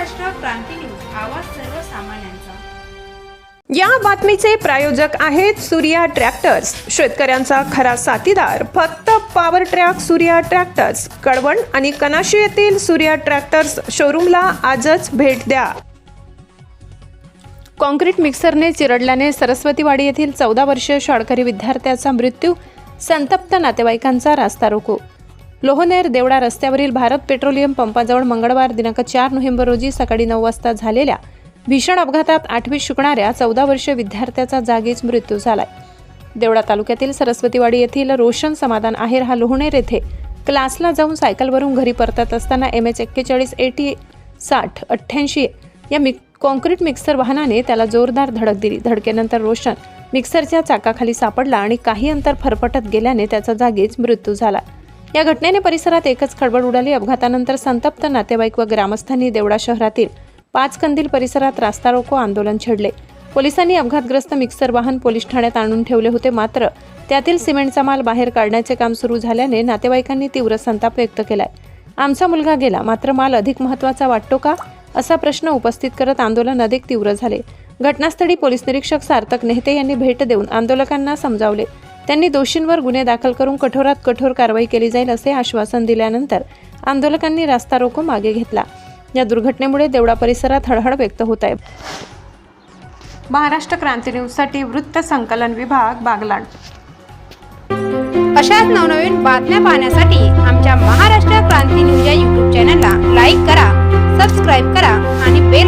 क्रांती news आवाज सर्वसामान्यांचा. या बातमीचे प्रायोजक आहेत सूर्या ट्रॅक्टर्स. शेतकऱ्यांचा खरा साथीदार फक्त power track Surya tractors. Kalwan आणि कनाशी येथील सूर्या ट्रॅक्टर्स शोरूमला आजच भेट द्या. कॉन्क्रीट मिक्सरने चिरडल्याने सरस्वतीवाडी येथील चौदा वर्षीय शाळकरी विद्यार्थ्याचा मृत्यू संतप्त नातेवाईकांचा रास्ता रोको. लोहनेर देवडा रस्त्यावरील भारत पेट्रोलियम पंपाजवळ मंगळवार दिनांक चार नोव्हेंबर रोजी सकाळी नऊ वाजता झालेल्या भीषण अपघातात आठवीत शिकणाऱ्या चौदा वर्षीय विद्यार्थ्याचा जागीच मृत्यू झालाय. देवडा तालुक्यातील सरस्वतीवाडी येथील रोशन समाधान आहेर हा लोहनेर येथे क्लासला जाऊन सायकलवरून घरी परतत असताना एम एच एक्केचाळीस एटी साठ अठ्ठ्याऐंशी या मिक कॉन्क्रीट मिक्सर वाहनाने त्याला जोरदार धडक दिली. धडकेनंतर रोशन मिक्सरच्या चाकाखाली सापडला आणि काही अंतर फरफटत गेल्याने त्याचा जागीच मृत्यू झाला. या घटनेने परिसरात एकच खळबळ उडाली. अपघातानंतर संतप्त नातेवाईक व ग्रामस्थांनी देवडा शहरातील पाच कंदील परिसरात रास्ता रोको आंदोलन छेडले. पोलिसांनी अपघातग्रस्त मिक्सर वाहन पोलीस ठाण्यात आणून ठेवले होते. मात्र त्यातील सिमेंटचा माल बाहेर काढण्याचे काम सुरू झाल्याने नातेवाईकांनी तीव्र संताप व्यक्त केलाय. आमचा मुलगा गेला. मात्र माल अधिक महत्त्वाचा वाटतो का? असा प्रश्न उपस्थित करत आंदोलन अधिक तीव्र झाले. घटनास्थळी पोलीस निरीक्षक सार्थक नेहते यांनी भेट देऊन आंदोलकांना समजावले. त्यांनी दोषींवर गुन्हे दाखल करून कठोरात कठोर कारवाई केली जाईल असे आश्वासन दिल्यानंतर आंदोलकांनी रास्ता रोको मागे घेतला. या दुर्घटनेमुळे देवडा परिसरात हळहळ व्यक्त होत आहे. महाराष्ट्र क्रांती न्यूजसाठी वृत्त संकलन विभाग बागलाण. अशाच नवनवीन बातम्या पाहण्यासाठी आमच्या महाराष्ट्र क्रांती न्यूज या यूट्यूब चॅनलला लाईक करा सबस्क्राईब करा